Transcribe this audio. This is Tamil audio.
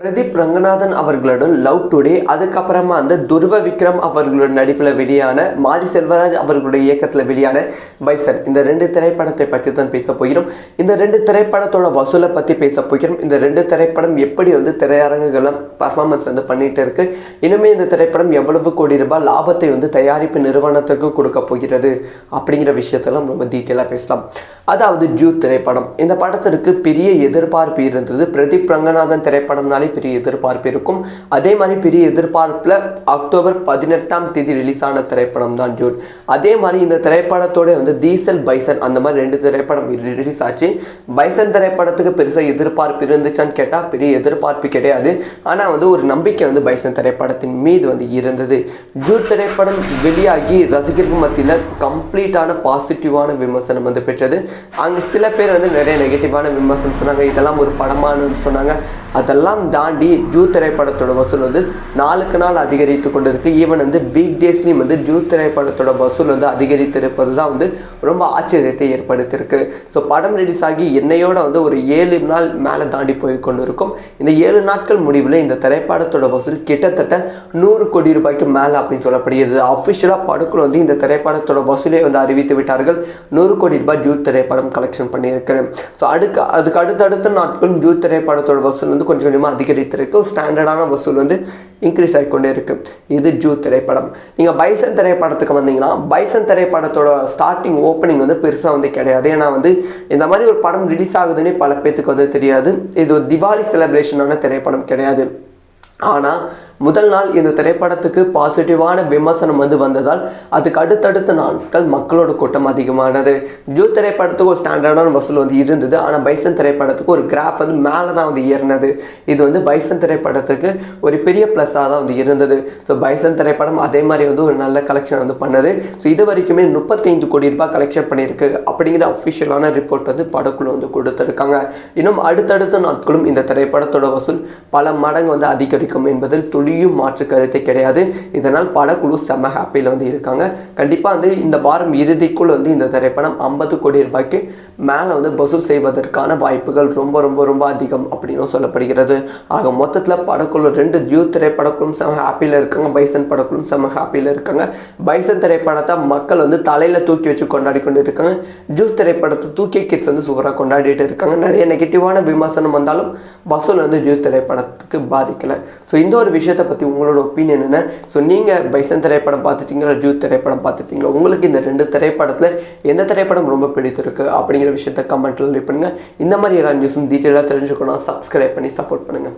பிரதீப் ரங்கநாதன் அவர்களோட லவ் டுடே அதுக்கப்புறமா அந்த துருவ விக்ரம் அவர்களோட நடிப்பில் வெளியான மாரி செல்வராஜ் அவர்களுடைய இயக்கத்தில் வெளியான பைசன். இந்த ரெண்டு திரைப்படத்தை பற்றி தான் பேச போகிறோம். இந்த ரெண்டு திரைப்படத்தோட வசூலை பற்றி பேச போகிறோம். இந்த ரெண்டு திரைப்படம் எப்படி வந்து திரையரங்குகளை பர்ஃபார்மன்ஸ் வந்து பண்ணிட்டு இருக்கு. இனிமே இந்த திரைப்படம் எவ்வளவு கோடி ரூபாய் லாபத்தை வந்து தயாரிப்பு நிறுவனத்துக்கு கொடுக்க போகிறது அப்படிங்கிற விஷயத்தெல்லாம் ரொம்ப டீட்டெயிலாக பேசலாம். அதாவது ஜூ திரைப்படம். இந்த படத்திற்கு பெரிய எதிர்பார்ப்பு இருந்தது. பிரதீப் ரங்கநாதன் திரைப்படம்னாலே பெரிய எதிர்பார்ப்பு இருக்கும். அதே மாதிரி பெரிய எதிர்பார்ப்பில் அக்டோபர் பதினெட்டாம் தேதி ரிலீஸ் ஆன திரைப்படம் தான் ஜூட் அதே மாதிரி இந்த திரைப்படத்தோட வந்து டீசல் பைசன் அந்த மாதிரி ரெண்டு திரைப்படம் ரிலீஸ் ஆச்சு. பைசன் திரைப்படத்துக்கு பெருசாக எதிர்பார்ப்பு இருந்துச்சான்னு கேட்டால் பெரிய எதிர்பார்ப்பு கிடையாது. ஆனால் வந்து ஒரு நம்பிக்கை வந்து பைசன் திரைப்படத்தின் மீது வந்து இருந்தது. ஜூட் திரைப்படம் வெளியாகி ரசிகர்கள் மத்தியில் கம்ப்ளீட்டான பாசிட்டிவான விமர்சனம் வந்து பெற்றது. அங்கே சில பேர் வந்து நிறைய நெகட்டிவான விமர்சனம் சொன்னாங்க. இதெல்லாம் ஒரு படமானு சொன்னாங்க. அதெல்லாம் தாண்டி ஜூ திரைப்படத்தோட வசூல் வந்து நாளுக்கு நாள் அதிகரித்து கொண்டு இருக்குது ஈவன் வந்து வீக் டேஸ்லேயும் வந்து ஜூ திரைப்படத்தோட வசூல் வந்து அதிகரித்திருப்பது தான் வந்து ரொம்ப ஆச்சரியத்தை ஏற்படுத்தியிருக்கு. ஸோ படம் ரிலீஸ் ஆகி என்னையோட வந்து ஒரு ஏழு நாள் மேலே தாண்டி போய் கொண்டு இருக்கும் இந்த ஏழு நாட்கள் முடிவில் இந்த திரைப்படத்தோட வசூல் கிட்டத்தட்ட நூறு கோடி ரூபாய்க்கு மேலே அப்படின்னு சொல்லப்படுகிறது. அஃபிஷியலாக படுக்கள் வந்து இந்த திரைப்படத்தோட வசூலை வந்து அறிவித்து விட்டார்கள். நூறு கோடி ரூபாய் ஜூ திரைப்படம் கலெக்ஷன் பண்ணியிருக்கிறேன். ஸோ அடுக்க அதுக்கு அடுத்தடுத்த நாட்களும் ஜூ திரைப்படத்தோட வசூல் வந்து கொஞ்சம் கொஞ்சமாக அதிகரித்திருக்கு. ஸ்டாண்டர்டான வசூல் வந்து இன்க்ரீஸ் ஆகிக்கொண்டே இருக்கு. இது ஜூ திரைப்படம். நீங்கள் பைசன் திரைப்படத்துக்கு வந்தீங்கன்னா பைசன் திரைப்படத்தோட ஸ்டார்டிங் ஓப்பனிங் வந்து பெருசாக வந்து கிடையாது. ஏன்னா வந்து இந்த மாதிரி ஒரு படம் ரிலீஸ் ஆகுதுன்னே பல பேத்துக்கு வந்து தெரியாது. இது ஒரு திவாலி செலிப்ரேஷனான திரைப்படம் கிடையாது. ஆனால் முதல் நாள் இந்த திரைப்படத்துக்கு பாசிட்டிவான விமர்சனம் வந்து வந்ததால் அதுக்கு அடுத்தடுத்த நாட்கள் மக்களோட கூட்டம் அதிகமானது. ஜூ திரைப்படத்துக்கு ஒரு ஸ்டாண்டர்டான வசூல் வந்து இருந்தது. ஆனால் பைசன் திரைப்படத்துக்கு ஒரு கிராஃப் வந்து மேலே தான் வந்து ஏறினது. இது வந்து பைசன் திரைப்படத்துக்கு ஒரு பெரிய ப்ளஸ்ஸாக தான் வந்து இருந்தது. ஸோ பைசன் திரைப்படம் அதே மாதிரி வந்து ஒரு நல்ல கலெக்ஷன் வந்து பண்ணது. ஸோ இது வரைக்குமே முப்பத்தைந்து கோடி ரூபாய் கலெக்ஷன் பண்ணியிருக்கு. அப்படிங்கிற அஃபிஷியலான ரிப்போர்ட் வந்து படக்குழு வந்து கொடுத்துருக்காங்க. இன்னும் அடுத்தடுத்த நாட்களும் இந்த திரைப்படத்தோட வசூல் பல மடங்கு வந்து அதிகரிக்கும். என்பதில் துளியும் மாற்று கருத்தை கிடையாது. இதனால் படக்குழு செம ஹாப்பியில் வந்து இருக்காங்க. கண்டிப்பாக வந்து இந்த வாரம் இறுதிக்குள் வந்து இந்த திரைப்படம் ஐம்பது கோடி ரூபாய்க்கு மேலே வந்து வசூல் செய்வதற்கான வாய்ப்புகள் ரொம்ப ரொம்ப ரொம்ப அதிகம் அப்படின்னு சொல்லப்படுகிறது. ஆக மொத்தத்தில் படக்குழு ரெண்டு ஜியூ திரைப்படக்குழும் செம ஹாப்பியில் இருக்காங்க. பைசன் படக்குழும் செம ஹாப்பியில் இருக்காங்க. பைசன் திரைப்படத்தை மக்கள் வந்து தலையில் தூக்கி வச்சு கொண்டாடி கொண்டு இருக்காங்க ஜூஸ் திரைப்படத்தை தூக்கி கிட்ஸ் வந்து சூப்பராக கொண்டாடிட்டு இருக்காங்க. நிறைய நெகட்டிவான விமர்சனம் வந்தாலும் வசூல் வந்து ஜூஸ் திரைப்படத்துக்கு பாதிக்கலை. ஸோ இந்த ஒரு விஷயத்தை பற்றி உங்களோட ஒப்பீனியன் என்ன? ஸோ நீங்கள் பைசன் திரைப்படம் பார்த்துட்டீங்களா ஜூ திரைப்படம் பார்த்துட்டீங்களா? உங்களுக்கு இந்த ரெண்டு திரைப்படத்தில் எந்த திரைப்படம் ரொம்ப பிடித்திருக்கு? அப்படிங்கிற விஷயத்த கமெண்ட்டில் லீவ் பண்ணுங்கள் இந்த மாதிரி எல்லா நியூஸும் டீட்டெயிலாக தெரிஞ்சுக்கணும் சப்ஸ்கிரைப் பண்ணி சப்போர்ட் பண்ணுங்கள்